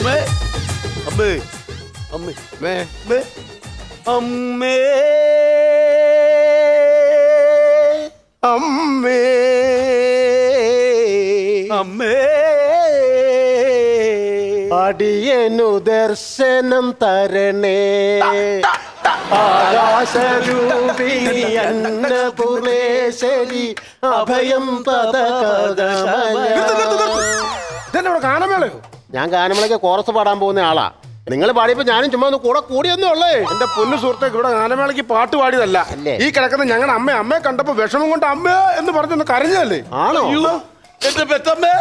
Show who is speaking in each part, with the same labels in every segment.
Speaker 1: അമ്മേ. അമ്മേ. അമ്മേ.
Speaker 2: മേ.
Speaker 1: അമ്മേ. അമ്മേ.
Speaker 2: അമ്മേ.
Speaker 1: അമ്മേ.
Speaker 2: അടിയനു ദർശനം തരണേ. ആകാശരൂപിണി അന്നപൂർണേശ്വരി അഭയം പദ
Speaker 3: ഇതെന്നെ ഇവിടെ
Speaker 2: ഞാൻ ഗാനമേളയ്ക്ക് കോറസ് പാടാൻ പോകുന്ന ആളാ. നിങ്ങൾ പാടിയപ്പോ ഞാനും ചുമ്മാ ഒന്ന് കൂടെ കൂടിയൊന്നും ഉള്ളേ.
Speaker 3: എന്റെ പൊന്നു സുഹൃത്തേക്ക് ഇവിടെ ഗാനമേളയ്ക്ക് പാട്ട് പാടിയതല്ല.
Speaker 2: അല്ലേ?
Speaker 3: ഈ കിടക്കുന്ന ഞങ്ങളുടെ അമ്മ അമ്മയെ കണ്ടപ്പോ വിഷമം കൊണ്ട് അമ്മ എന്ന് പറഞ്ഞൊന്ന് കരഞ്ഞല്ലേ
Speaker 2: ആണോ?
Speaker 1: അയ്യോ, എന്റെ പെറ്റമ്മേ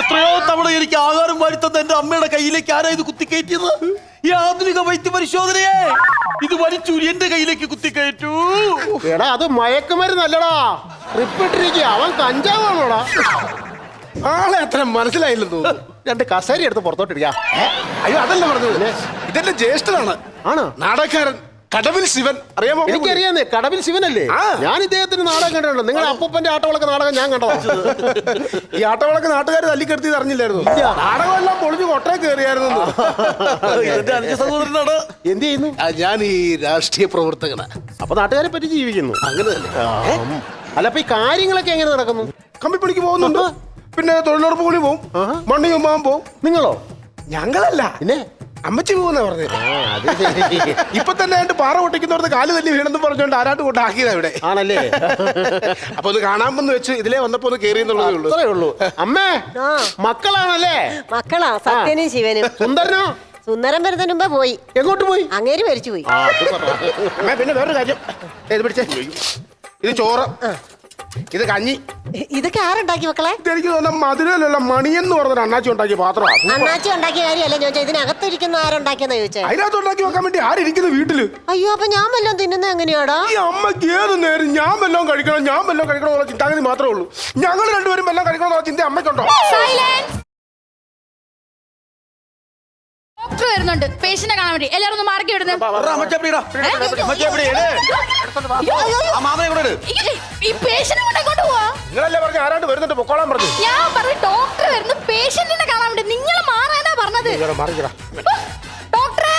Speaker 1: എത്രയോ തവണ എനിക്ക് ആഹാരം വാരിത്തന്ന എന്റെ അമ്മയുടെ കയ്യിലേക്ക് ആരാ ഇത് കുത്തിക്കയറ്റിയത്? ഈ ആധുനിക വൈദ്യ പരിശോധനയെ ഇത് വലിച്ചു എന്റെ കയ്യിലേക്ക് കുത്തിക്കയറ്റു.
Speaker 2: എടാ അത് മയക്കുമരുന്നല്ലടാ റിപ്പിട്ടിരിക്കുക അവൻ കഞ്ചാവാണോടാ?
Speaker 3: ആളെ അത്ര മനസ്സിലായില്ലെന്ന് തോന്നുന്നു.
Speaker 2: രണ്ട് കസേര എടുത്ത് പുറത്തോട്ടിരിക്കുക
Speaker 3: അയ്യോ അതല്ല പറഞ്ഞത്. ഇതെന്റെ ജ്യേഷ്ഠനാണ്.
Speaker 2: ആണോ?
Speaker 3: നാടകക്കാരൻ കടവിൽ ശിവൻ. അറിയാമോ?
Speaker 2: എനിക്കറിയാന്നേ കടവിൽ ശിവനല്ലേ. ഞാൻ ഇദ്ദേഹത്തിന് നാടകം കണ്ടിട്ടുണ്ട്? നിങ്ങളുടെ അപ്പൂപ്പന്റെ ആട്ടവിളക്ക് നാടകം ഞാൻ കണ്ടതാ.
Speaker 3: ഈ ആട്ടവിളക്ക് നാട്ടുകാർ തല്ലിക്കെടുത്തി അറിഞ്ഞില്ലായിരുന്നു.
Speaker 2: നാടകം
Speaker 3: എല്ലാം പൊളിഞ്ഞു കൊട്ടേ കയറിയായിരുന്നു.
Speaker 1: സഹോദരനാണ്.
Speaker 2: എന്ത് ചെയ്യുന്നു?
Speaker 4: ഞാൻ ഈ രാഷ്ട്രീയ പ്രവർത്തകനാണ്
Speaker 2: അപ്പൊ നാട്ടുകാരെ പറ്റി ജീവിക്കുന്നു.
Speaker 4: അങ്ങനെ.
Speaker 2: അല്ല അപ്പൊ ഈ കാര്യങ്ങളൊക്കെ എങ്ങനെ നടക്കുന്നു?
Speaker 3: കമ്പിപ്പണിക്ക് പോകുന്നുണ്ട്? പിന്നെ തൊഴിലുറപ്പ് കൂലി പോവും. മണ്ണി ചുമ്മാൻ പോവും.
Speaker 2: നിങ്ങളോ?
Speaker 3: ഞങ്ങളല്ല.
Speaker 2: പിന്നെ?
Speaker 3: അമ്മച്ചി പോകുന്ന പറഞ്ഞത് ഇപ്പൊ തന്നെ ആയിട്ട് പാറ പൊട്ടിക്കുന്നവർക്ക് കാൽ തല്ലി വീണെന്നും പറഞ്ഞുകൊണ്ട് ആരാട്ട് കൊണ്ടാക്കിയതാ ഇവിടെ.
Speaker 2: ആണല്ലേ?
Speaker 3: അപ്പൊ ഒന്ന് കാണാമെന്ന് വെച്ച് ഇതിലേ വന്നപ്പോ ഒന്ന് കേറി എന്നുള്ളതേ ഉള്ളൂ.
Speaker 2: അമ്മേ മക്കളാണല്ലേ?
Speaker 5: മക്കളാ സത്യനും ശിവനും.
Speaker 2: സുന്ദരനോ?
Speaker 5: സുന്ദരം വരുന്നതിന് മുമ്പേ പോയി.
Speaker 2: എങ്ങോട്ട് പോയി?
Speaker 5: അങ്ങേര് മരിച്ചു പോയി.
Speaker 2: ആ, പറ.
Speaker 3: അമ്മേ പിന്നെ വേറൊരു കാര്യം. ഇത് പിടിച്ചേ. ഇത് ചോറ്. ഇത് കഞ്ഞി.
Speaker 5: ഇതൊക്കെ ആരുണ്ടാക്കി മക്കളെ?
Speaker 3: ഇതെനിക്ക് തോന്നുന്ന മധുരയിലുള്ള മണിയെന്ന് പറഞ്ഞൊരു അണ്ണാച്ചി ഉണ്ടാക്കിയ പാത്രമാണ്
Speaker 5: അണ്ണാച്ചി ഉണ്ടാക്കിയ കാര്യമല്ല ഞാൻ ചോദിച്ചത് ഇതിനകത്തിരിക്കുന്ന ആരുണ്ടാക്കിയെന്ന് ചോദിച്ചേ?
Speaker 3: അതിനകത്ത് ഉണ്ടാക്കി വെക്കാൻ വേണ്ടി ആരിയ്ക്കുന്നു വീട്ടിൽ?
Speaker 5: അയ്യോ അപ്പൊ ഞാൻ വല്ലതും തിന്നുന്നത് എങ്ങനെയാടാ?
Speaker 3: ഈ അമ്മയ്ക്ക് ഏത് നേരം ഞാൻ വല്ലതും കഴിക്കണം ഞാൻ വല്ലതും കഴിക്കണം എന്നുള്ള ചിന്താഗതി മാത്രമേ ഉള്ളൂ. ഞങ്ങൾ രണ്ടുപേരും വല്ലതും കഴിക്കണം എന്നുള്ള ചിന്ത അമ്മയ്ക്കുണ്ടോ?
Speaker 6: ഡോക്ടർ വരുന്നുണ്ട്. പേഷ്യന്റിനെ കാണാൻ വേണ്ടി. എല്ലാവരും ഒന്ന് മാർക്കി വിടുന്നത്
Speaker 1: ആ മാമനെ കൂടെ ഇട്.
Speaker 6: ഈ കൊണ്ട് അങ്ങോട്ട് പോവാ
Speaker 3: നിങ്ങളല്ലേ പറഞ്ഞു ആരാണ്ട് വരുന്നുണ്ട്? പൊക്കോളാൻ പറഞ്ഞു.
Speaker 6: ഞാൻ പറഞ്ഞു ഡോക്ടർ വരുന്നു. പേഷ്യന്റിനെ കാണാൻ വേണ്ടി. നിങ്ങൾ മാറാനാ പറഞ്ഞത്. ഡോക്ടറെ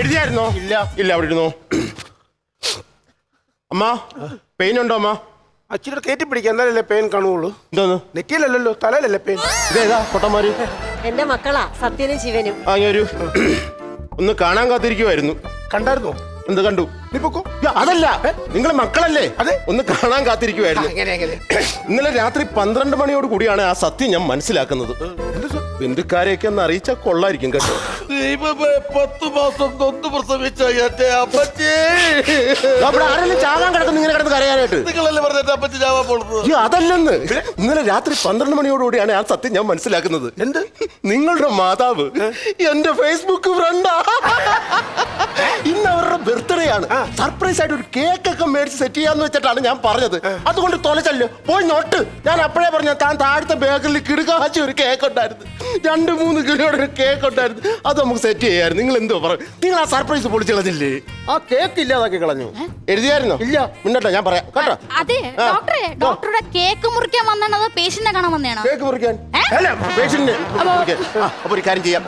Speaker 2: എഴുതിയായിരുന്നോ? ഇല്ല. ഇല്ല അവിടെ ഇരുന്നോ അമ്മ പെയിൻ ഉണ്ടോ അമ്മ?
Speaker 3: അച്ചിരി കയറ്റി പിടിക്കാൻ എന്നാലല്ലേ പേൻ കാണുള്ളൂ
Speaker 2: എന്തോന്ന്?
Speaker 3: നെറ്റിയിലല്ലല്ലോ തലയിലല്ലേ പേൻ
Speaker 2: ഇതേതാ പൊട്ടന്മാര്?
Speaker 5: എന്റെ മക്കളാ സത്യനും ശിവനും.
Speaker 2: ആ ഞാൻ ഒരു ഒന്ന് കാണാൻ കാത്തിരിക്കുമായിരുന്നു
Speaker 3: കണ്ടായിരുന്നോ?
Speaker 2: എന്ത് കണ്ടു?
Speaker 3: നീ പൊക്കോ.
Speaker 2: യ്യ, അതല്ല. നിങ്ങൾ മക്കളല്ലേ?
Speaker 3: അതെ.
Speaker 2: ഒന്ന് കാണാൻ കാത്തിരിക്കുമായിരുന്നു
Speaker 3: എങ്ങനെ എങ്ങനെ
Speaker 2: ഇന്നലെ രാത്രി പന്ത്രണ്ട് മണിയോട് കൂടിയാണ് ആ സത്യം ഞാൻ മനസ്സിലാക്കുന്നത്. ബന്ധുക്കാരെയൊക്കെ ഒന്ന് അറിയിച്ചാൽ കൊള്ളായിരിക്കും കേട്ടോ.
Speaker 1: ദൈവമേ പത്ത് മാസം നൊന്ത് പ്രസവിച്ച എന്റെ അപ്പച്ചി.
Speaker 2: ആരെങ്കിലും ചാവാൻ കിടക്കുന്നു ഇങ്ങനെ കിടന്ന് കരയാനായിട്ട്?
Speaker 1: നിങ്ങളല്ലേ പറഞ്ഞ എന്റെ അപ്പച്ചി ചാവാൻ
Speaker 2: അതല്ലെന്ന്. ഇന്നലെ രാത്രി പന്ത്രണ്ട് മണിയോടുകൂടിയാണ് ആ സത്യം ഞാൻ മനസ്സിലാക്കുന്നത്.
Speaker 3: എന്ത്?
Speaker 2: നിങ്ങളുടെ മാതാവ് എന്റെ ഫേസ്ബുക്ക് ഫ്രണ്ടാ ഇന്ന് അവരുടെ ബർത്ത്ഡേ ആണ്. സർപ്രൈസ് ആയിട്ട് ഒരു കേക്ക് ഒക്കെ മേടിച്ച് സെറ്റ് ചെയ്യാന്ന് വെച്ചിട്ടാണ് ഞാൻ പറഞ്ഞത്. അതുകൊണ്ട് തൊലച്ചല്ലോ. പോയി നോട്ട്. ഞാൻ അപ്പോഴേ പറഞ്ഞ താൻ താഴത്തെ ബേക്കറിൽ കിടുകാച്ചി ഒരു കേക്ക് ഉണ്ടായിരുന്നു. രണ്ട് മൂന്ന് കിലോയുടെ ഒരു കേക്ക് ഉണ്ടായിരുന്നു. അത് നമുക്ക് സെറ്റ് ചെയ്യായിരുന്നു. നിങ്ങൾ എന്തോ പറയും നിങ്ങൾ ആ സർപ്രൈസ് പൊളിച്ചു കളഞ്ഞില്ലേ ആ കേക്ക് ഇല്ലാതാക്കി കളഞ്ഞു. എഴുതിയായിരുന്നോ? ഇല്ല. മുന്നോട്ടോ ഞാൻ പറയാം. കേട്ടോ
Speaker 6: അതെ.
Speaker 2: ഡോക്ടറേ
Speaker 6: ഡോക്ടറെ ഡോക്ടറുടെ കേക്ക് മുറിക്കാൻ വന്നാണോ പേഷ്യന്റിനെ കാണാൻ വന്നതാണോ?
Speaker 2: കേക്ക് മുറിക്കാൻ? അല്ല പേഷ്യന്റ് അപ്പൊ ഒരു കാര്യം ചെയ്യാം.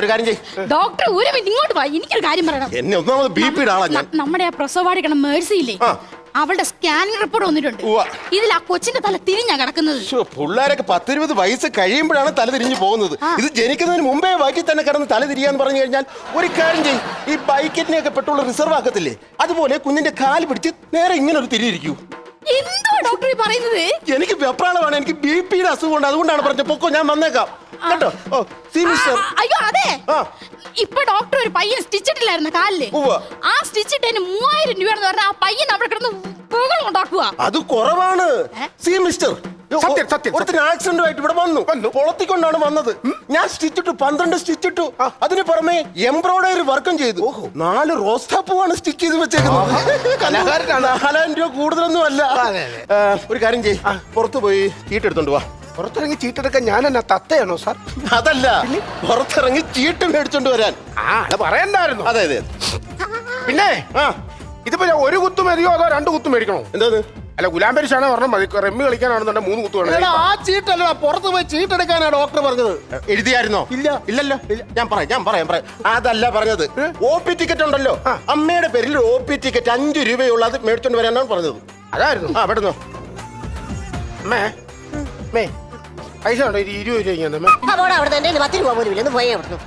Speaker 2: ഒരു കാര്യം ചെയ്യ്
Speaker 6: ഡോക്ടർ ഒരു മിനിറ്റ് ഇങ്ങോട്ട് വാ. എനിക്കൊരു കാര്യം പറയണം.
Speaker 2: എന്നെ ഒന്നാമത് ബി പിയുടെ ആളാ ഞാൻ.
Speaker 6: നമ്മുടെ ആ പ്രസവവാടിക്കണം മേഴ്സി ഇല്ലേ. അവളുടെ സ്കാനിംഗ് റിപ്പോർട്ട് വന്നിട്ടുണ്ട്.
Speaker 2: ഉവ്വ.
Speaker 6: ഇതിൽ ആ കൊച്ചിന്റെ തല തിരിഞ്ഞാ കിടക്കുന്നത്.
Speaker 2: ശ്ശോ, പിള്ളേരൊക്കെ പത്തിരുപത് വയസ്സ് കഴിയുമ്പോഴാണ് തല തിരിഞ്ഞു പോകുന്നത്. ഇത് ജനിക്കുന്നതിന് മുമ്പേ ബൈക്കിൽ തന്നെ കിടന്ന് തല തിരിയാന്ന് പറഞ്ഞു കഴിഞ്ഞാൽ ഒരു കാര്യം ചെയ്യും. ഈ ബൈക്കറ്റിനെയൊക്കെ പെട്ടുള്ള റിസർവ് ആക്കത്തില്ലേ? അതുപോലെ കുഞ്ഞിന്റെ കാൽ പിടിച്ച് നേരെ ഇങ്ങനെ ഒരു തിരിയിരിക്കൂ.
Speaker 6: എന്തോ ഡോക്ടർ ഈ പറയുന്നത്?
Speaker 2: എനിക്ക് വെപ്രാളമാണ്. എനിക്ക് ബി പിയുടെ അസുഖമുണ്ട്. അതുകൊണ്ടാണ് പറഞ്ഞത്. പൊക്കോ ഞാൻ വന്നേക്കാം. കേട്ടോ? ഓ സി മിസ്റ്റർ.
Speaker 6: ആ, അയ്യോ അതെ.
Speaker 2: ആ.
Speaker 6: ഇപ്പൊ ഡോക്ടർ ഒരു പയ്യൻ സ്റ്റിച്ച് ഇട്ടില്ലായിരുന്നു കാലിൽ?
Speaker 2: ഉവ്വ.
Speaker 6: ആ സ്റ്റിച്ച് ഇട്ടതിന് മൂവായിരം രൂപയാണെന്ന് പറഞ്ഞാൽ ആ പയ്യൻ അവിടെ കിടന്ന് പുകൾ ഉണ്ടാക്കുക
Speaker 2: അത് കുറവാണ്. സി മിസ്റ്റർ.
Speaker 3: സത്യം, സത്യം,
Speaker 2: ഒരുത്തിന് ആക്സിഡന്റ് ആയിട്ട് ഇവിടെ വന്നു. പൊളത്തിക്കൊണ്ടാണ് വന്നത്. ഞാൻ സ്റ്റിച്ചിട്ടു പന്ത്രണ്ട് സ്റ്റിച്ചിട്ടു. അതിന് പുറമെ എംബ്രോയിഡറി വർക്കും ചെയ്തു. നാല് റോസ്റ്റാപ്പുമാണ് സ്റ്റിച്ച് ചെയ്ത് വെച്ചേക്കുന്നത്.
Speaker 3: കലാകാരനാണ്.
Speaker 2: നാലായിരം രൂപ കൂടുതലൊന്നും അല്ല ആ, ഒരു കാര്യം ചെയ് പുറത്തു പോയി ചീട്ടെടുത്തോണ്ട് വാ.
Speaker 3: പുറത്തിറങ്ങി ചീട്ടെടുക്കാൻ ഞാൻ എന്നാ തത്തയാണോ സാർ?
Speaker 2: അതല്ല പുറത്തിറങ്ങി ചീട്ട് മേടിച്ചോണ്ട് വരാൻ.
Speaker 3: ആ അത് പറയണ്ടായിരുന്നു
Speaker 2: അതെ അതെ.
Speaker 3: പിന്നെ
Speaker 2: ആ.
Speaker 3: ഇതിപ്പോ ഞാൻ ഒരു കുത്തു മതിയോ അതോ രണ്ട് കുത്തു മേടിക്കണോ?
Speaker 2: എന്താ
Speaker 3: അല്ല ഗുലാം പരിശാണ് പറഞ്ഞു മതി. റെമ്മി കളിക്കാനാണെന്നുണ്ടെ മൂന്ന് കുത്തു വേണം.
Speaker 2: ആ ചീട്ടല്ല. പുറത്ത് പോയി ചീട്ടെടുക്കാനാ ഡോക്ടർ പറഞ്ഞത്. എഴുതിയായിരുന്നോ? ഇല്ല. ഇല്ലല്ലോ. ഇല്ല. ഞാൻ പറയാം ഞാൻ പറയാം പറയാം. അതല്ല പറഞ്ഞത്. ഒ പി ടിക്കറ്റ് ഉണ്ടല്ലോ. അമ്മയുടെ പേരിൽ ഒ പി ടിക്കറ്റ് അഞ്ചു രൂപയുള്ള അത് മേടിച്ചോണ്ട് വരാനാണ് പറഞ്ഞത്.
Speaker 3: അതായിരുന്നു.
Speaker 2: ആ പെടുന്നോ
Speaker 3: അമ്മേ പൈസ ഉണ്ടോ? ഒരു ഇരുപത് രൂപ ഇങ്ങനെ അമ്മേ
Speaker 5: പത്ത് രൂപ പോലും ഇല്ല. ഒന്ന് പോയേ അവിടുന്ന്.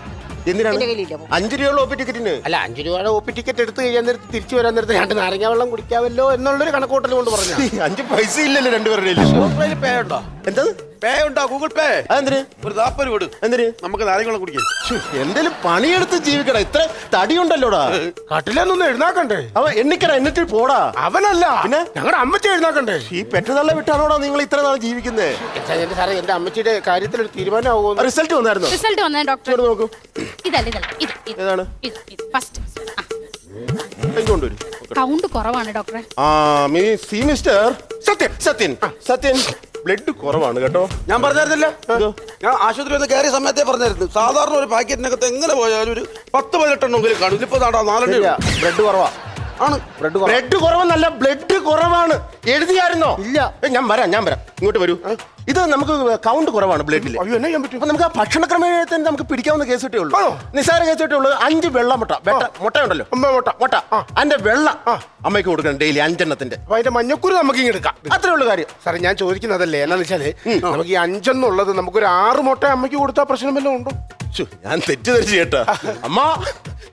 Speaker 2: എന്തിനാണ്?
Speaker 5: എന്റെ കയ്യിലില്ല, പോ.
Speaker 2: അഞ്ചു രൂപയുള്ള ഒ ടിക്കറ്റിന്?
Speaker 3: അല്ല അഞ്ചു രൂപയുടെ ഒ ടിക്കറ്റ് എടുത്ത് കഴിയാൻ നേരത്ത് തിരിച്ചു വരാൻ നേരത്ത് രണ്ട് നാരങ്ങ വെള്ളം കുടിക്കാമല്ലോ എന്നുള്ളൊരു കണക്കൂട്ടൽ കൊണ്ട് പറഞ്ഞു
Speaker 2: അഞ്ച് പൈസ ഇല്ലല്ലോ രണ്ടുപേരുടെ
Speaker 1: കയ്യിൽ.
Speaker 2: എന്തത്?
Speaker 1: പേ ഉണ്ടോ? Google pay?
Speaker 2: അതെന്തിന്?
Speaker 1: ഒരു താപ്പര് ഇട്.
Speaker 2: എന്തിന്?
Speaker 1: നമുക്ക് നാരങ്ങളെ കുടിക്കാം.
Speaker 2: എന്തേലും പണിയെടുത്ത് ജീവിക്കടാ. ഇത്ര തടിയുണ്ടല്ലോടാ.
Speaker 3: കട്ടിലൊന്നും എഴുന്നാക്കണ്ടേ?
Speaker 2: അവ എണ്ണിക്കട എന്നിട്ട് പോടാ.
Speaker 3: അവനല്ല.
Speaker 2: പിന്നെ?
Speaker 3: ഞങ്ങളുടെ അമ്മച്ചി എഴുന്നാക്കണ്ടേ?
Speaker 2: ഈ പെറ്റതള്ള വിട്ടാണോടാ നിങ്ങൾ ഇത്ര നാൾ ജീവിക്കുന്നത്
Speaker 3: എന്റെ സാറേ എന്റെ അമ്മച്ചിയുടെ കാര്യത്തിൽ ഒരു തീരുമാനമാകുമോ
Speaker 2: റിസൾട്ട് വന്നായിരുന്നു?
Speaker 6: റിസൾട്ട് വന്നേ ഡോക്ടർ.
Speaker 2: നോക്കൂ.
Speaker 6: ഇതല്ല ഇതല്ല. ഇത്
Speaker 2: ഏതാണ്?
Speaker 6: ഇത് ഇത്. ഫസ്റ്റ്
Speaker 2: കൊണ്ടുവരും
Speaker 6: കൗണ്ട് കുറവാണ് ഡോക്ടറെ.
Speaker 2: ആ മീ സി മിസ്റ്റർ. സത്യൻ. സത്യൻ. സത്യൻ. ബ്ലഡ് കുറവാണ് കേട്ടോ.
Speaker 1: ഞാൻ പറഞ്ഞായിരുന്നില്ല? ഞാൻ ആശുപത്രി ഒന്ന് കയറിയ സമയത്തേ പറഞ്ഞായിരുന്നു. സാധാരണ ഒരു പാക്കറ്റിനകത്ത് എങ്ങനെ പോയാലും ഒരു പത്ത് പതിനെട്ടെണ്ണമെങ്കിലും കാണും. ഇതിപ്പോ നാടാ നാലെണ്ണേ
Speaker 2: ബ്ലഡ് കുറവാ.
Speaker 1: ആണ്.
Speaker 2: ബ്ലഡ് ബ്ലഡ് കുറവെന്നല്ല ബ്ലഡ് കുറവാണ്. എഴുതിയായിരുന്നോ? ഇല്ല. ഞാൻ വരാം ഞാൻ വരാം. ഇങ്ങോട്ട് വരൂ. ഇത് നമുക്ക് കൗണ്ട് കുറവാണ് ബ്ലഡിൽ
Speaker 3: അയ്യോ എന്നാ ചെയ്യാൻ പറ്റും?
Speaker 2: അപ്പൊ നമുക്ക് ആ ഭക്ഷണക്രമേണത്തിന് നമുക്ക് പിടിക്കാവുന്ന കേസ് കിട്ടേ ഉള്ളൂ
Speaker 3: നിസാര
Speaker 2: നിസ്സാര കേസ് കിട്ടേ ഉള്ളൂ അഞ്ച് വെള്ള മുട്ട. വെട്ട മുട്ടയുണ്ടല്ലോ
Speaker 3: അമ്മ മുട്ട.
Speaker 2: മുട്ട. അതിന്റെ വെള്ള അമ്മയ്ക്ക് കൊടുക്കണം ഡെയിലി അഞ്ചെണ്ണത്തിന്റെ.
Speaker 3: അപ്പൊ അതിന്റെ മഞ്ഞക്കുരു നമുക്ക് ഇങ്ങനെ എടുക്കാം.
Speaker 2: അത്രേ ഉള്ളൂ കാര്യം.
Speaker 3: സാറേ ഞാൻ ചോദിക്കുന്നതല്ലേ എന്നാന്ന് വെച്ചാൽ നമുക്ക് ഈ അഞ്ചെന്നുള്ളത് നമുക്കൊരു ആറ് മുട്ട അമ്മയ്ക്ക് കൊടുത്താൽ പ്രശ്നം വല്ലതും ഉണ്ടോ?
Speaker 2: ശ്ശോ, ഞാൻ തെറ്റിദ്ധരിച്ചു കേട്ടോ. അമ്മ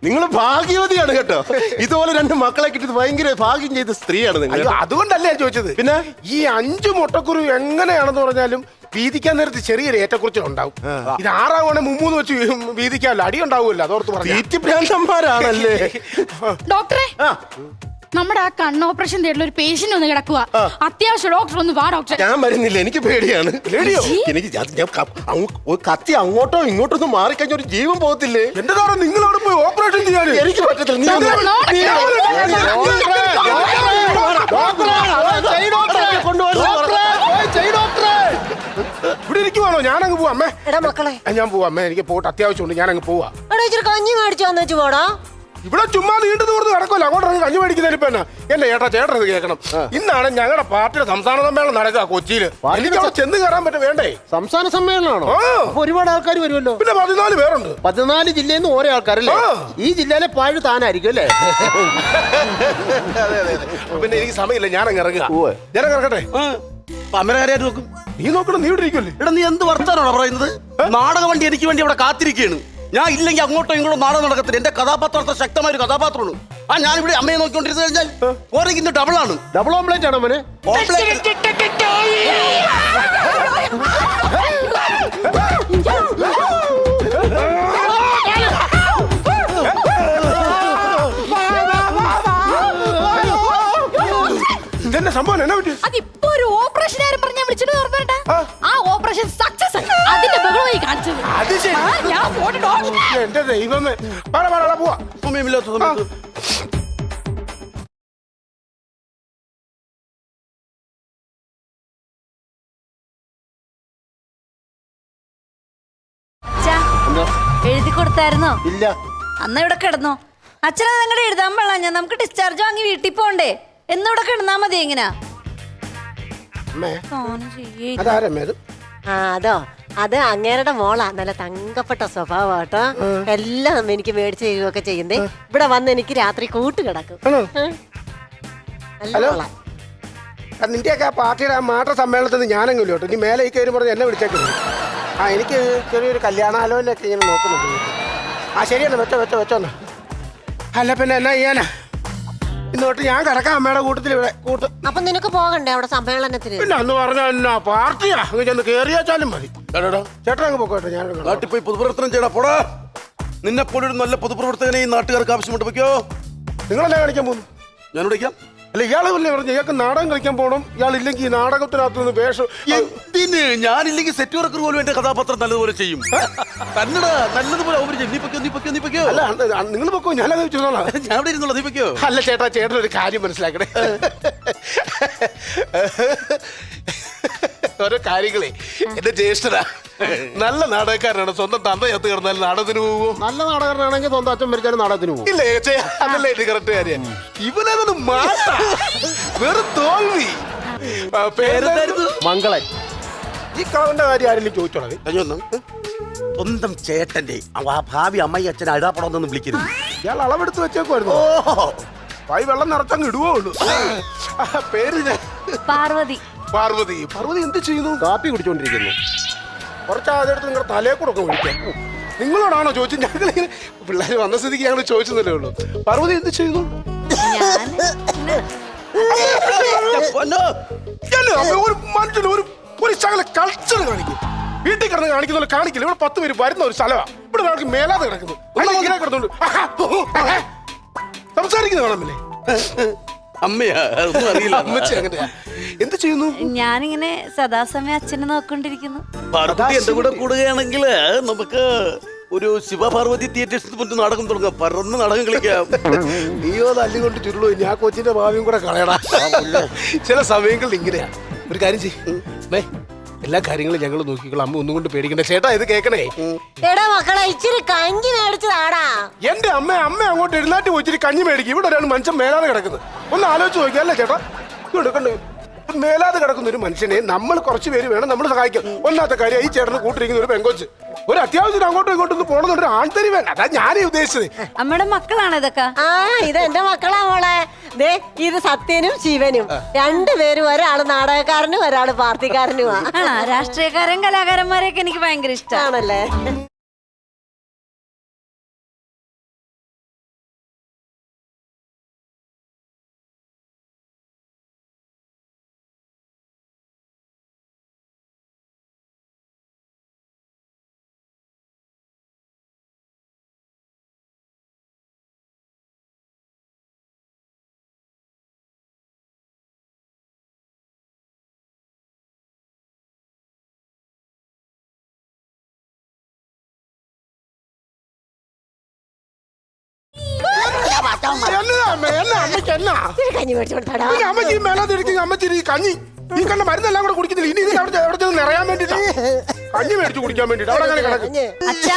Speaker 2: നിങ്ങൾ ഭാഗ്യവതിയാണ് കേട്ടോ. ഇതുപോലെ രണ്ട് മക്കളെ കിട്ടിയത് ഭയങ്കര ഭാഗ്യം ചെയ്ത സ്ത്രീയാണ് നിങ്ങൾ.
Speaker 3: അയ്യോ അതുകൊണ്ടല്ല ഞാൻ ചോദിച്ചത്?
Speaker 2: പിന്നെ?
Speaker 3: ഈ അഞ്ചു മുട്ടക്കുരു എങ്ങനെയാണെന്ന് പറഞ്ഞാലും വീതിക്കാൻ നേരത്ത് ചെറിയൊരു ഏറ്റക്കുറിച്ചിൽ ഉണ്ടാവും. ഇത് ആറാവണേ മുമ്മൂന്ന് വെച്ച് വീതിക്കാമല്ലോ അടി ഉണ്ടാവുമല്ലോ അതോർത്ത് പറഞ്ഞു.
Speaker 2: തീറ്റി ഭ്രാന്തന്മാരാണല്ലേ
Speaker 6: ഡോക്ടറെ
Speaker 2: ആ.
Speaker 6: നമ്മുടെ ആ കണ്ണ് ഓപ്പറേഷൻ തേടില്ല ഒരു പേഷ്യന്റ് ഒന്ന് കിടക്കുക അത്യാവശ്യം ഡോക്ടർ ഒന്ന് വാ ഡോക്ടർ
Speaker 2: ഞാൻ വരുന്നില്ല എനിക്ക് പേടിയാണ്.
Speaker 3: പേടിയോ?
Speaker 2: എനിക്ക് അത് ഞാൻ ക- അങ്ങ് ഒരു കത്തി അങ്ങോട്ടോ ഇങ്ങോട്ടോ ഒന്ന് മാറിക്കഴിഞ്ഞ ഒരു ജീവൻ പോകത്തില്ലേ?
Speaker 3: എന്റെ സാറേ നിങ്ങൾ അവിടെ പോയി ഓപ്പറേഷൻ ചെയ്യാൻ
Speaker 2: എനിക്ക് പറ്റത്തില്ല. നീ ഒന്ന്
Speaker 6: ഡോക്ടറെ,
Speaker 2: നീ ഒന്ന്
Speaker 6: ഡോക്ടറെ,
Speaker 3: ഇവിടെ ഇരിക്കുവാണോ ഞാനങ്ങ് പോവാ. അമ്മേ.
Speaker 5: എടാ മക്കളെ.
Speaker 3: ആ, ഞാൻ പോവാ. അമ്മേ എനിക്ക് പോട്ട് അത്യാവശ്യമുണ്ട്. ഞാനങ്ങ് പോവാ.
Speaker 5: എടാ ഇച്ചിരി കഞ്ഞി മേടിച്ചു വന്നു വെച്ച് പോടാ.
Speaker 3: ഇവിടെ ചുമ്മാ നീണ്ടു തോർന്ന് കിടക്കുമല്ലോ അങ്ങോട്ട് ഇറങ്ങി കഞ്ഞി മേടിക്കുന്നതിൽ പിന്നെ എന്നാ? എന്റെ ഏട്ടാ ചേട്ടൻ ഇത് കേൾക്കണം. ഇന്നാണ് ഞങ്ങളുടെ പാർട്ടിയുടെ സംസ്ഥാന സമ്മേളനം നടക്കുക കൊച്ചിയിൽ എനിക്ക് അവിടെ ചെന്ന് കയറാൻ പറ്റും വേണ്ടേ?
Speaker 2: സംസ്ഥാന സമ്മേളനമാണോ? ഒരുപാട് ആൾക്കാർ വരുമല്ലോ.
Speaker 3: പിന്നെ പതിനാല് പേരുണ്ട്.
Speaker 2: പതിനാല് ജില്ലയിൽ നിന്ന് ഓരോ ആൾക്കാരല്ലേ? ഈ ജില്ലയിലെ പാഴ് താനായിരിക്കും അല്ലേ?
Speaker 3: അതെ അതെ അതെ. പിന്നെ എനിക്ക് സമയമില്ല ഞാനങ്ങ് ഇറങ്ങുക. ഞാനങ്ങ് ഇറങ്ങട്ടെ?
Speaker 1: അമരകാരായിട്ട് നോക്കും?
Speaker 3: നീ നോക്കണം നീ ഇവിടെ ഇരിക്കുമല്ലേ
Speaker 1: എടാ നീ എന്ത് വർത്താനാണോ പറയുന്നത്? നാടക വണ്ടി എനിക്ക് വേണ്ടി ഇവിടെ കാത്തിരിക്കുകയാണ്. ഞാൻ ഇല്ലെങ്കിൽ അങ്ങോട്ടോ ഇങ്ങോട്ടോ നാടകം നടക്കത്തില്ല എന്റെ കഥാപാത്രത്തെ ശക്തമായ ഒരു കഥാപാത്രമാണ് ആ ഞാൻ ഇവിടെ അമ്മയെ നോക്കിക്കൊണ്ടിരുന്നു കഴിഞ്ഞാൽ ഓരെങ്കിലും ഡബിൾ ആണ്
Speaker 2: ഡബിൾ ഓംപ്ലേറ്റ് ആണോ മോനെ
Speaker 3: ഇതെന്നെ സംഭവം എന്നാ പറ്റി
Speaker 6: അതിപ്പോ ഒരു ഓപ്പറേഷൻ ആരും പറഞ്ഞാൽ വിളിച്ചിട്ട്
Speaker 3: അത് ശരി.
Speaker 6: ആ, ഞാൻ പോട്ടെ ഡോക്ടർ
Speaker 3: എന്റെ ദൈവമേ. പറ പറ പോവാ.
Speaker 1: സമയമില്ലാത്ത സമയത്ത്.
Speaker 7: അച്ഛാ, എഴുതി കൊടുത്തായിരുന്നോ?
Speaker 2: ഇല്ല.
Speaker 7: അന്ന് ഇവിടെ കിടന്നോ? അച്ഛനെ നിങ്ങളുടെ എഴുതാൻ പാടില്ല. നമുക്ക് ഡിസ്ചാർജ് വാങ്ങി വീട്ടിൽ പോണ്ടേ? എന്നിവിടെ കിടന്നാ മതി എങ്ങനാ
Speaker 3: അമ്മേ.
Speaker 7: തോനെ ചെയ്യേ
Speaker 3: അതാരമ്മേ അത്
Speaker 5: ആ അതോ. അത് അങ്ങേരുടെ മോളാ. നല്ല തങ്കപ്പെട്ട സ്വഭാവം കേട്ടോ എല്ലാം എനിക്ക് മേടിച്ചു തരികയൊക്കെ ചെയ്യുന്നേ. ഇവിടെ വന്ന് എനിക്ക് രാത്രി കൂട്ട് കിടക്കും? നല്ല
Speaker 3: ഹലോ?
Speaker 5: മോളാ.
Speaker 3: ആ, നിന്റെയൊക്കെ ആ പാർട്ടിയുടെ ആ മാട്ട സമ്മേളനത്തിൽ നിന്ന് ഞാനങ്ങ് കേട്ടോ. ഇനി മേലെ ഈ കയറി പറഞ്ഞ് എന്നെ വിളിച്ചേക്കും. ആ എനിക്ക് ചെറിയൊരു കല്യാണാലോചനയൊക്കെ ഇങ്ങനെ നോക്കുന്നുണ്ട്. ആ ശരിയെന്നാ വെച്ചോ വെച്ചോ വെച്ചോന്നാ അല്ല പിന്നെ എന്നാ ചെയ്യാനാ? ഇന്ന് തൊട്ട് ഞാൻ കിടക്കാം അമ്മയുടെ കൂട്ടത്തിൽ ഇവിടെ. കൂട്ട്.
Speaker 5: അപ്പൊ നിനക്ക് പോകണ്ടേ അവിടെ സമ്മേളനത്തിന്?
Speaker 3: പിന്നെ അന്ന് പറഞ്ഞ എന്നാ പാർട്ടിയാ? അങ്ങ് ചെന്ന് കേറിയാച്ചാലും മതി.
Speaker 1: എടാടാ,
Speaker 3: ചേട്ടൻ അങ്ങ് പോക്കോട്ടെ ഞാൻ
Speaker 1: നാട്ടിൽ പോയി പൊതുപ്രവർത്തനം ചെയ്യടാ പോടാ. നിന്നെ പോലൊരു നല്ല പൊതുപ്രവർത്തകനെ ഈ നാട്ടുകാർക്ക് ആവശ്യമുണ്ട് വെക്കോ
Speaker 3: നിങ്ങളെല്ലാം കാണിക്കാൻ പോകുന്നു?
Speaker 1: ഞാൻ വിളിക്കാം
Speaker 3: അല്ല ഇയാൾ വല്ലേ പറഞ്ഞു ഇയാൾക്ക് നാടകം കളിക്കാൻ പോകണം. ഇയാൾ ഇല്ലെങ്കിൽ ഈ നാടകത്തിനകത്ത് നിന്ന് വേഷം
Speaker 1: എന്തിന്? ഞാനില്ലെങ്കിൽ സെറ്റ് വർക്കർ പോലും എന്റെ കഥാപാത്രം നല്ലതുപോലെ ചെയ്യും. തന്നടാ നല്ലതുപോലെ അവർ ചെയ്യും. നീ പൊക്കോ നീ പൊക്കോ നീ പൊക്കോ
Speaker 3: അല്ല നിങ്ങൾ പൊക്കോ? ഞാനത് ചോദിച്ചോളാം
Speaker 1: ഞാൻ അവിടെ ഇരുന്നോളാം നീ പൊക്കോ
Speaker 3: അല്ല ചേട്ടാ ചേട്ടൻ ഒരു കാര്യം മനസ്സിലാക്കണേ. ഓരോ കാര്യങ്ങളെ. എന്റെ ജ്യേഷ്ഠനാ. നല്ല നാടകക്കാരനാണ്. സ്വന്തം തന്ത ചത്ത് കിടന്നാൽ നാടകത്തിന് പോവോ?
Speaker 2: നല്ല നാടകക്കാരനാണെങ്കിൽ സ്വന്തം അച്ഛൻ മരിച്ചാലും നാടകത്തിന് പോകും
Speaker 3: ഇല്ലേ അതല്ലേ ഇത് കറക്റ്റ് കാര്യം? ഇവനതൊന്ന് മാറ്റാ. വെറും തോൽവി.
Speaker 2: മംഗളൻ.
Speaker 3: ഈ കളവന്റെ കാര്യം ആരെങ്കിലും ചോദിച്ചോളാം
Speaker 1: കഴിഞ്ഞൊന്നും സ്വന്തം ചേട്ടന്റെ ഭാവി അമ്മയും അച്ഛൻ അഴാപ്പടമൊന്നും വിളിക്കരുത്.
Speaker 3: ഇയാൾ അളവെടുത്ത് വെച്ചേക്കുമായിരുന്നു
Speaker 1: ഓ
Speaker 3: വായി വെള്ളം നിറച്ചങ്ങ് ഇടുവോ ഉള്ളൂ. പേര് ഞാൻ-
Speaker 7: പാർവതി.
Speaker 3: പാർവതി. പാർവതി എന്ത് ചെയ്യുന്നു?
Speaker 2: കാപ്പി കുടിച്ചോണ്ടിരിക്കുന്നു.
Speaker 3: കുറച്ച് ആദ്യമെടുത്ത് നിങ്ങളുടെ തലയെ കൂടെ ഒക്കെ ഒഴിക്കാം. നിങ്ങളോടാണോ ചോദിച്ചത്? ഞങ്ങൾ പിള്ളേർ വന്ന സ്ഥിതിക്ക് ഞങ്ങൾ ചോദിച്ചതല്ലേ ഉള്ളൂ. പാർവതി എന്ത് ചെയ്യുന്നു? ഒരു മനുഷ്യന് ഒരു ഒരു ശകല കൾച്ചർ കാണിക്കും. വീട്ടിൽ കിടന്ന് കാണിക്കുന്ന കാണിക്കില്ല. ഇവിടെ പത്ത് പേര് വരുന്ന ഒരു സ്ഥലമാണ് ഇവിടെ ഒരാൾക്ക് മേലാതെ കിടക്കുന്നു. ഇങ്ങനെ കിടന്നുണ്ട് സംസാരിക്കുന്നത് കാണാമല്ലേ
Speaker 1: അമ്മയാ അറിയില്ല.
Speaker 3: അമ്മച്ചി അങ്ങനെയാ. എന്ത് ചെയ്യുന്നു?
Speaker 7: ഞാനിങ്ങനെ സദാസമയം അച്ഛനെ നോക്കൊണ്ടിരിക്കുന്നു.
Speaker 1: പാർവതി എന്റെ കൂടെ കൂടുകയാണെങ്കിൽ നമുക്ക് ഒരു ശിവപാർവതി തിയേറ്റേഴ്സിന് മുന്നിൽ നാടകം തുടങ്ങാം. പറന്ന് നാടകം കളിക്കാം.
Speaker 3: നീയോ തല്ലിക്കൊണ്ട് ചുരുളു. ഞാൻ കൊച്ചിന്റെ ഭാവിയും കൂടെ കളയടാ. ചില സമയങ്ങളിൽ ഇങ്ങനെയാ ഒരു കാര്യം ചെയ്യേ. എല്ലാ കാര്യങ്ങളും ഞങ്ങൾ നോക്കിക്കോളാം. അമ്മ ഒന്നും കൊണ്ട് പേടിക്കണ്ട. ചേട്ടാ ഇത് കേക്കണേ.
Speaker 5: എടാ മക്കളെ ഇച്ചിരി കഞ്ഞി മേടിച്ചതാടാ.
Speaker 3: എന്റെ അമ്മ അമ്മ അങ്ങോട്ട് എഴുന്നാട്ട് പോയി ഇച്ചിരി കഞ്ഞി മേടിക്കും. ഇവിടെ ഒരാൾ മനുഷ്യൻ മേലാതെ കിടക്കുന്നത് ഒന്ന് ആലോചിച്ച് നോക്കിയാലേ ചേട്ടാ? ഇങ്ങോട്ട് കണ്ടു മേലാതെ കിടക്കുന്ന ഒരു മനുഷ്യനെ നമ്മൾ കുറച്ച് പേര് വേണം നമ്മൾ സഹായിക്കാം. ഒന്നാമത്തെ കാര്യം ഈ ചേട്ടന് കൂട്ടിരിക്കുന്ന ഒരു പെങ്കൊച്ച്. ഒരു അത്യാവശ്യത്തിന് അങ്ങോട്ടും ഇങ്ങോട്ടും ഒന്ന് പോണെന്നൊരു ആൺതരി വേണ്ട അതാ ഞാനേ ഉദ്ദേശിച്ചത്.
Speaker 7: നമ്മുടെ മക്കളാണ് ഇതൊക്കെ.
Speaker 5: ആ ഇത് എന്റെ മക്കളാ മോളെ. ദേ ഇത് സത്യനും ശിവനും. രണ്ടുപേരും ഒരാൾ നാടകക്കാരനും ഒരാൾ
Speaker 7: പാർട്ടിക്കാരനുമാണ് രാഷ്ട്രീയക്കാരും കലാകാരന്മാരെയൊക്കെ എനിക്ക് ഭയങ്കര ഇഷ്ടമാണ്
Speaker 5: ആണല്ലേ
Speaker 3: എന്നതാ അമ്മ? എന്നാ അമ്മയ്ക്ക് എന്നാ?
Speaker 5: ഇച്ചിരി കഞ്ഞി മേടിച്ചു കൊടുത്താടാ.
Speaker 3: ഈ മേലാതെ ഇരിക്കുന്ന അമ്മച്ചിരി ഈ കഞ്ഞി. ഈ കണ്ട മരുന്നെല്ലാം കൂടെ കുടിക്കുന്നില്ല ഇനി ഇതിൽ അവിടെ അവിടെ ചെന്ന് നിറയാൻ വേണ്ടിട്ടാ കഞ്ഞി മേടിച്ചു കുടിക്കാൻ വേണ്ടിട്ട്. അവിടെ അങ്ങനെ കിടക്കും.
Speaker 7: അച്ഛാ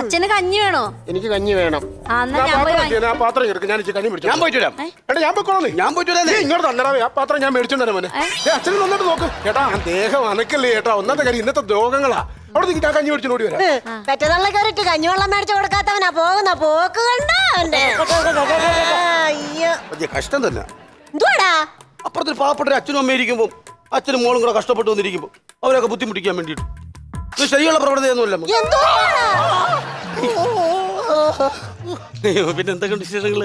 Speaker 7: അച്ഛന് കഞ്ഞി വേണോ?
Speaker 2: എനിക്ക് കഞ്ഞി വേണം.
Speaker 7: ആ എന്നാ
Speaker 3: ഞാൻ
Speaker 7: പോയി
Speaker 3: പാത്രം
Speaker 7: വാങ്ങി-
Speaker 3: ചെയ്യാം, പാത്രം എടുക്കും. ഞാൻ ഇച്ചിരി കഞ്ഞി മേടിച്ചു
Speaker 1: ഞാൻ പോയിട്ട് വരാം
Speaker 3: എടാ ഞാൻ പൊക്കോളേ
Speaker 1: ഞാൻ പോയിട്ട് വരാം
Speaker 3: നീ ഇങ്ങോട്ട് തന്നടാ ആ പാത്രം ഞാൻ മേടിച്ചോണ്ട് വരാം മോനെ. ഏ, അച്ഛനും വന്നിട്ട് നോക്ക്. ചേട്ടാ ആ ദേഹം അനക്കല്ലേ ചേട്ടാ ഒന്നാമത്തെ കാര്യം ഇന്നത്തെ രോഗങ്ങളാ. അവിടെ നിന്ന് ഞാൻ കഞ്ഞി മേടിച്ചോണ്ട് ഓടി വരാം.
Speaker 5: പെറ്റതള്ള കയറിട്ട് കഞ്ഞിവെള്ളം മേടിച്ചു കൊടുക്കാത്തവനാ പോകുന്ന പോക്ക് കണ്ടോ അവന്റെ അയ്യോ.
Speaker 1: വലിയ കഷ്ടം തന്നെ.
Speaker 5: എന്തുവാടാ?
Speaker 1: അപ്പുറത്തൊരു പാവപ്പെട്ട ഒരു അച്ഛനും അമ്മയും ഇരിക്കുമ്പോൾ അച്ഛനും മോളും കൂടെ കഷ്ടപ്പെട്ട് വന്നിരിക്കുമ്പോൾ അവരൊക്കെ ബുദ്ധിമുട്ടിക്കാൻ വേണ്ടിയിട്ട്. ഇത് ശരിയുള്ള പ്രവണതയൊന്നുമല്ല. അയ്യോ, പിന്നെ എന്തൊക്കെയുണ്ട് വിശേഷങ്ങൾ?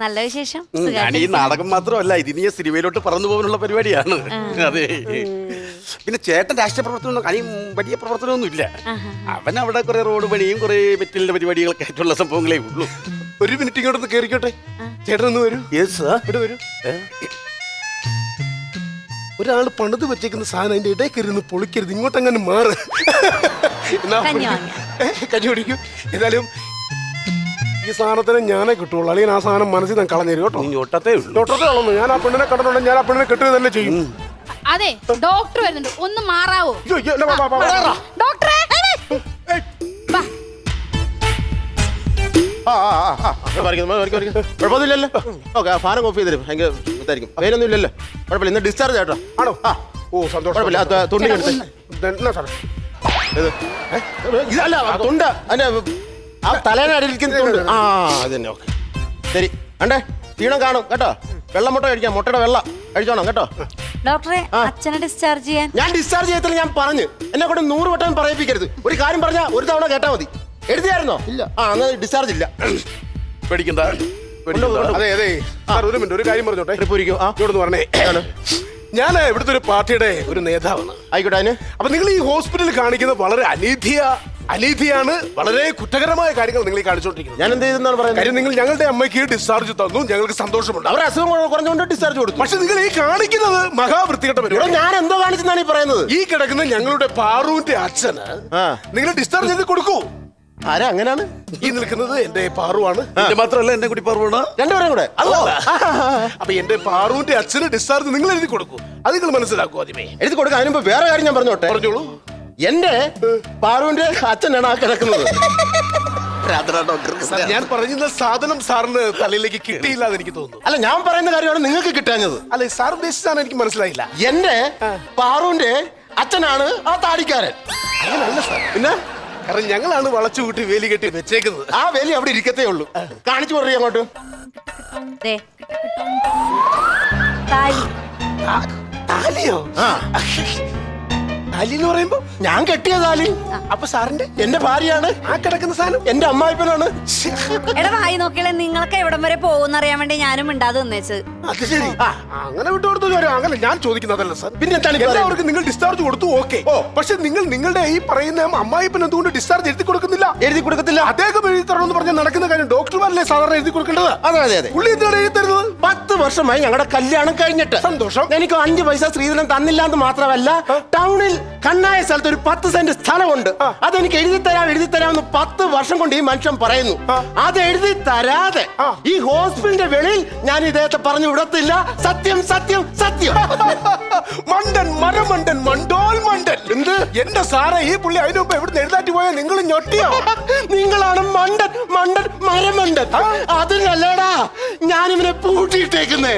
Speaker 7: നല്ല വിശേഷം.
Speaker 1: ഞാൻ ഈ നാടകം മാത്രമല്ല ഇതിനി ഞാൻ സിനിമയിലോട്ട് പറന്നു പോകാനുള്ള പരിപാടിയാണ്. അതെ. പിന്നെ ചേട്ടൻ രാഷ്ട്രീയ പ്രവർത്തനം അനിയും വലിയ പ്രവർത്തനമൊന്നും ഇല്ല അവൻ അവിടെ കുറെ റോഡ് പണിയും കുറെ മെറ്റലിന്റെ പരിപാടികളൊക്കെ ആയിട്ടുള്ള സംഭവങ്ങളേ ഉള്ളൂ.
Speaker 3: ഒരു മിനിറ്റ് ഇങ്ങോട്ട് കേറിക്കോട്ടെ? ചേട്ടൻ ഒന്ന് വരൂ.
Speaker 1: യെസ്
Speaker 3: ഇവിടെ വരൂ. ഒരാൾ പണിത് വെച്ചേക്കുന്ന സാധനം അതിന്റെ ഇടയിൽ കയറി ഒന്ന് പൊളിക്കരുത്. ഇങ്ങോട്ടങ്ങനെ മാറ്.
Speaker 7: കഞ്ഞി
Speaker 3: പിടിക്കും
Speaker 7: വാങ്ങാം.
Speaker 3: ഏ, കഞ്ഞി എന്നാലും ഈ സാധനത്തിന് ഞാനേ കിട്ടുള്ളൂ. അല്ലെങ്കിൽ ആ സാധനം മനസ്സിൽ ഞാൻ കളഞ്ഞു തരും കേട്ടോ.
Speaker 1: നീ ഒട്ടത്തേ ഉള്ളൂ.
Speaker 3: ഞാൻ ആ പെണ്ണിനെ കണ്ടിട്ടുണ്ടെങ്കിൽ ഞാൻ ആ പെണ്ണിനെ കെട്ടുക തന്നെ ചെയ്യും.
Speaker 6: അതെ ഡോക്ടർ വരുന്നുണ്ട്. ഒന്ന് മാറാവോ?
Speaker 3: അയ്യോ,
Speaker 2: കുഴപ്പമൊന്നുമില്ലല്ലോ. ഓക്കെ ഫാനം കോപ്പി ചെയ്തിരും എനിക്ക് ഇതായിരിക്കും. പേരൊന്നും ഇല്ലല്ലോ കുഴപ്പമില്ല ഇന്ന് ഡിസ്ചാർജ് കേട്ടോ
Speaker 3: ആണോ?
Speaker 2: ആ.
Speaker 3: ഓ സന്തോഷം
Speaker 2: കുഴപ്പമില്ല ആ ത- തുണി എടുത്ത്
Speaker 3: എന്നാ സാറേ?
Speaker 2: ഇത് ഏ? ഇതല്ല ആ തുണ്ട്. അതിന്റെ ആ തലേനടിയിരിക്കുന്ന തുണ്ട്. ആ അത് തന്നെ ഓക്കെ. ശരി. കണ്ടേ? ക്ഷീണം കാണും കേട്ടോ. വെള്ളം മുട്ട കഴിക്കാം മുട്ടയുടെ വെള്ളം. കഴിച്ചോണം കേട്ടോ.
Speaker 7: ഡോക്ടറെ അച്ഛനെ ഡിസ്ചാർജ് ചെയ്യാൻ
Speaker 2: ഞാൻ ഡിസ്ചാർജ് ചെയ്യത്തില്ല ഞാൻ പറഞ്ഞു. എന്നെ കൊണ്ട് നൂറ് വട്ടം പറയിപ്പിക്കരുത്. ഒരു കാര്യം പറഞ്ഞാൽ ഒരു തവണ കേട്ടാ മതി. എഴുതിയായിരുന്നോ? ഇല്ല. ആ എന്നാ ഡിസ്ചാർജ് ഇല്ല.
Speaker 1: പേടിക്കണ്ട. പേടിക്കണ്ട.
Speaker 3: അതെ അതെ. സാർ ഒരു മിനിറ്റ് ഒരു കാര്യം പറഞ്ഞോട്ടെ.
Speaker 2: ട്രിപ്പ് ഒരിക്കോ ആ.
Speaker 3: പറഞ്ഞേ ഞാൻ ഇവിടുത്തെ ഒരു പാർട്ടിയുടെ ഒരു നേതാവാണ്.
Speaker 2: ആയിക്കോട്ടെ അതിന്?
Speaker 3: അപ്പൊ നിങ്ങൾ ഈ ഹോസ്പിറ്റലിൽ കാണിക്കുന്നത് വളരെ അനീതിയ അനീതിയാണ് വളരെ കുറ്റകരമായ കാര്യങ്ങൾ നിങ്ങൾ ഈ കാണിച്ചുകൊണ്ടിരിക്കുന്നത്.
Speaker 2: ഞാൻ എന്ത് ചെയ്തെന്നാണ് പറയുന്നത്?
Speaker 3: കാര്യം നിങ്ങൾ ഞങ്ങളുടെ അമ്മയ്ക്ക് ഡിസ്ചാർജ് തന്നു ഞങ്ങൾക്ക് സന്തോഷമുണ്ട്.
Speaker 2: അവർ അസുഖം കുറ- കുറഞ്ഞുകൊണ്ട് ഡിസ്ചാർജ് കൊടുത്തു.
Speaker 3: പക്ഷെ നിങ്ങൾ ഈ കാണിക്കുന്നത് മഹാവൃത്തികെട്ട
Speaker 2: ഇവിടെ
Speaker 3: പരിപാടി
Speaker 2: ഞാൻ എന്തോ കാണിച്ചെന്നാണ് ഈ പറയുന്നത്?
Speaker 3: ഈ കിടക്കുന്ന ഞങ്ങളുടെ പാറുവിന്റെ അച്ഛന്
Speaker 2: ആ.
Speaker 3: നിങ്ങൾ ഡിസ്ചാർജ് ചെയ്ത് കൊടുക്കൂ.
Speaker 2: ആരാ അങ്ങനെയാണ്
Speaker 3: ഈ നിൽക്കുന്നത് എന്റെ പാറുവാണ്.
Speaker 1: എന്റെ മാത്രമല്ല എന്നെ കൂടി പറവണ.
Speaker 2: രണ്ടുപേരും കൂടെ.
Speaker 3: അപ്പൊ എന്റെ പാറുവിന്റെ അച്ഛന് ഡിസ്ചാർജ് നിങ്ങൾ എഴുതി കൊടുക്കൂ. അത് നിങ്ങൾ മനസ്സിലാക്കൂ ആദ്യമേ.
Speaker 2: എഴുതി കൊടുക്കാം അതിന് വേറെ കാര്യം ഞാൻ പറഞ്ഞോട്ടെ.
Speaker 3: പറഞ്ഞോളൂ.
Speaker 2: എന്റെ പാറുവിന്റെ അച്ഛനാണ് ആ കിടക്കുന്നത്.
Speaker 3: ഞാൻ പറഞ്ഞ സാധനം സാറിന് തലയിലേക്ക് കിട്ടിയില്ല എന്ന് എനിക്ക് തോന്നുന്നു.
Speaker 2: അല്ല ഞാൻ പറയുന്ന കാര്യമാണ് നിങ്ങൾക്ക് കിട്ടാഞ്ഞത്.
Speaker 3: അല്ലെ സാർ ഉദ്ദേശിച്ചാണ് എനിക്ക് മനസ്സിലായില്ല.
Speaker 2: എന്റെ പാറുവിന്റെ അച്ഛനാണ് ആ താടിക്കാരൻ.
Speaker 3: അങ്ങനല്ല സാർ.
Speaker 2: പിന്നെ?
Speaker 3: കാരണം ഞങ്ങളാണ് വളച്ചു കൂട്ടി വേലി കെട്ടി വെച്ചേക്കുന്നത്.
Speaker 2: ആ വേലി അവിടെ ഇരിക്കത്തേ ഉള്ളൂ. കാണിച്ചു പറയൂ അങ്ങോട്ട്.
Speaker 7: ദേ. താലി
Speaker 3: താലിയോ?
Speaker 2: ആ.
Speaker 3: താലി എന്ന് പറയുമ്പോ
Speaker 2: ഞാൻ കെട്ടിയ താലി
Speaker 3: അപ്പൊ സാറിന്റെ
Speaker 2: എന്റെ ഭാര്യയാണ്.
Speaker 3: ആ കിടക്കുന്ന സാധനം
Speaker 2: എന്റെ അമ്മായിപ്പനാണ്.
Speaker 7: എടാ വായി നോക്കിയാലേ നിങ്ങളൊക്കെ എവിടം വരെ പോകുന്ന അറിയാൻ വേണ്ടി ഞാനും മിണ്ടാതെ നിന്നേച്ചത്
Speaker 3: അത് ശരി. ആ, അങ്ങനെ വിട്ടുകൊടുത്തു കാര്യം. അങ്ങനെ ഞാൻ ചോദിക്കുന്നതല്ല സാർ.
Speaker 2: പിന്നെ എന്താണ് ഈ പറയുന്നത്?
Speaker 3: എല്ലാവർക്കും നിങ്ങൾ ഡിസ്ചാർജ് കൊടുത്തു? ഓക്കെ.
Speaker 2: ഓ.
Speaker 3: പക്ഷെ നിങ്ങൾ നിങ്ങളുടെ ഈ പറയുന്ന അമ്മായിപ്പൻ എന്തുകൊണ്ട് ഡിസ്ചാർജ് എഴുതി കൊടുക്കുന്നില്ല?
Speaker 2: എഴുതി കൊടുക്കത്തില്ല.
Speaker 3: അദ്ദേഹം എഴുതി തരണം എന്ന് പറഞ്ഞാൽ നടക്കുന്ന കാര്യം ഡോക്ടർമാരല്ലേ സാധാരണ എഴുതി കൊടുക്കേണ്ടത്?
Speaker 2: അതെ അതെ അതെ.
Speaker 3: പുള്ളി എന്താണ് എഴുതി തരുന്നത്?
Speaker 2: പത്ത് വർഷമായി ഞങ്ങളുടെ കല്യാണം കഴിഞ്ഞിട്ട്.
Speaker 3: സന്തോഷം.
Speaker 2: എനിക്ക് അഞ്ച് പൈസ സ്ത്രീധനം തന്നില്ല എന്ന് മാത്രമല്ല ടൗണിൽ കണ്ണായ സ്ഥലത്ത് ഒരു പത്ത് സെന്റ് സ്ഥലമുണ്ട്. അതെനിക്ക് എഴുതി തരാം എഴുതി തരാം എന്ന് പത്ത് വർഷം കൊണ്ട് ഈ മനുഷ്യൻ പറയുന്നു. അത് എഴുതി തരാതെ ഈ ഹോസ്പിറ്റലിന്റെ വെളിയിൽ ഞാൻ ഇദ്ദേഹത്തെ പറഞ്ഞു വിടത്തില്ല. സത്യം സത്യം സത്യം.
Speaker 3: മണ്ടൻ മരമണ്ടൻ മണ്ടോൽ മണ്ടൻ. എന്ത്? എന്റെ സാറേ ഈ പുള്ളി അതിനു മുമ്പ് എവിടെ എഴുതാറ്റി പോയാൽ നിങ്ങൾ ഞൊട്ടിയോ?
Speaker 2: നിങ്ങളാണ് മണ്ടൻ മണ്ടൻ മരമണ്ടൻ. അതിനല്ലടാ ഞാൻ ഇവനെ പൂട്ടിയിട്ടേക്കുന്നേ